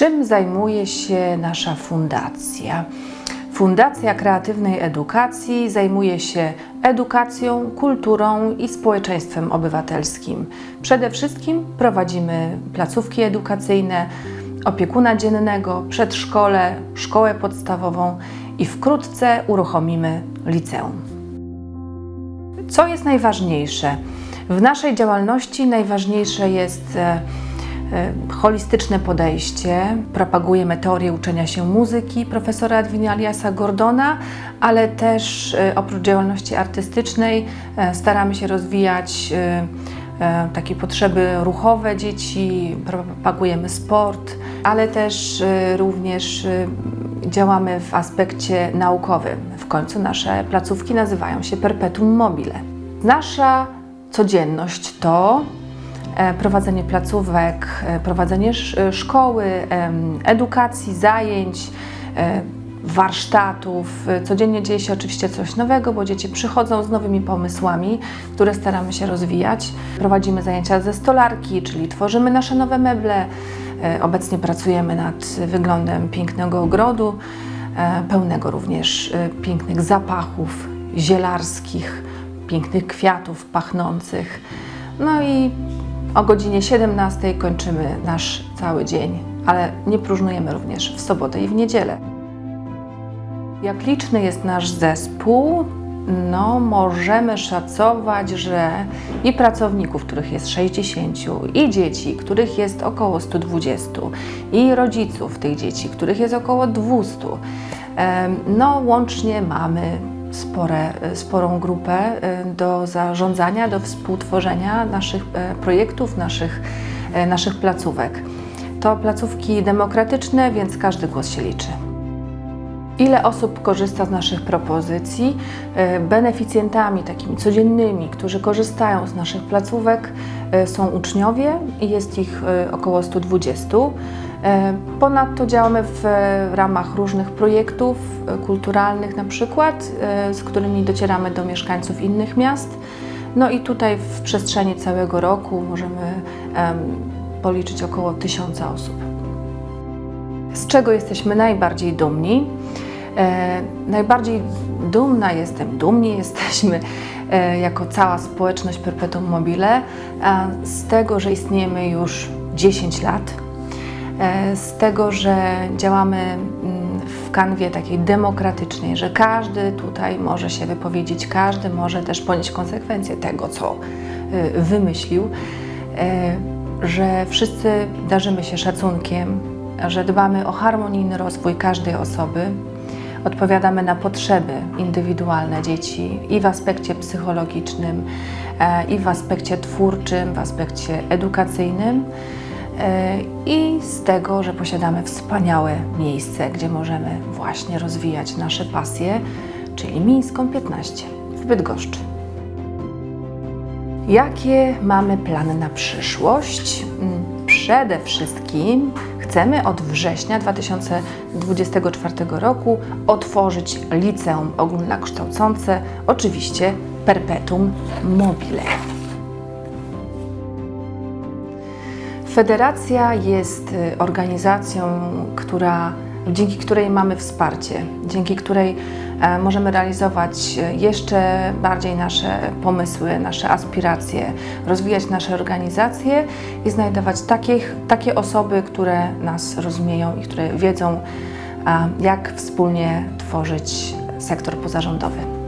Czym zajmuje się nasza fundacja? Fundacja Kreatywnej Edukacji zajmuje się edukacją, kulturą i społeczeństwem obywatelskim. Przede wszystkim prowadzimy placówki edukacyjne, opiekuna dziennego, przedszkole, szkołę podstawową i wkrótce uruchomimy liceum. Co jest najważniejsze? W naszej działalności najważniejsze jest e, holistyczne podejście. Propagujemy teorię uczenia się muzyki profesora Adwinialiasa Gordona, ale też e, oprócz działalności artystycznej e, staramy się rozwijać e, e, takie potrzeby ruchowe dzieci, propagujemy sport, ale też e, również e, działamy w aspekcie naukowym. W końcu nasze placówki nazywają się Perpetuum Mobile. Nasza codzienność to e, prowadzenie placówek, e, prowadzenie sz- szkoły, edukacji, zajęć, e, warsztatów. E, Codziennie dzieje się oczywiście coś nowego, bo dzieci przychodzą z nowymi pomysłami, które staramy się rozwijać. Prowadzimy zajęcia ze stolarki, czyli tworzymy nasze nowe meble. E, Obecnie pracujemy nad wyglądem pięknego ogrodu, e, pełnego również e, pięknych zapachów zielarskich, pięknych kwiatów pachnących. No i o godzinie 17 kończymy nasz cały dzień, ale nie próżnujemy również w sobotę i w niedzielę. Jak liczny jest nasz zespół? No, możemy szacować, że i pracowników, których jest 60, i dzieci, których jest około 120, i rodziców tych dzieci, których jest około 200. Em, No, łącznie mamy spore, sporą grupę e, do zarządzania, do współtworzenia naszych e, projektów, naszych, e, naszych placówek. To placówki demokratyczne, więc każdy głos się liczy. Ile osób korzysta z naszych propozycji? E, Beneficjentami takimi codziennymi, którzy korzystają z naszych placówek są uczniowie i jest ich e, około 120. E, Ponadto działamy w e, ramach różnych projektów e, kulturalnych na przykład, e, z którymi docieramy do mieszkańców innych miast. No i tutaj w przestrzeni całego roku możemy em, policzyć około tysiąca osób. Z czego jesteśmy najbardziej dumni? E, najbardziej dumna jestem, dumni jesteśmy e, jako cała społeczność Perpetuum Mobile z tego, że istniejemy już 10 lat, e, z tego, że działamy mm, w kanwie takiej demokratycznej, że każdy tutaj może się wypowiedzieć, każdy może też ponieść konsekwencje tego, co wymyślił, że wszyscy darzymy się szacunkiem, że dbamy o harmonijny rozwój każdej osoby, odpowiadamy na potrzeby indywidualne dzieci i w aspekcie psychologicznym, e, i w aspekcie twórczym, w aspekcie edukacyjnym. e, I z tego, że posiadamy wspaniałe miejsce, gdzie możemy właśnie rozwijać nasze pasje, czyli Mińską 15 w Bydgoszczy. Jakie mamy plany na przyszłość? Mm, Przede wszystkim chcemy od września 2024 roku otworzyć liceum ogólnokształcące, oczywiście Perpetuum Mobile. Federacja jest y, organizacją, która, dzięki której mamy wsparcie, dzięki której możemy realizować e, jeszcze bardziej nasze pomysły, nasze aspiracje, rozwijać nasze organizacje i znajdować takich, takie osoby, które nas rozumieją i które wiedzą, jak wspólnie tworzyć sektor pozarządowy.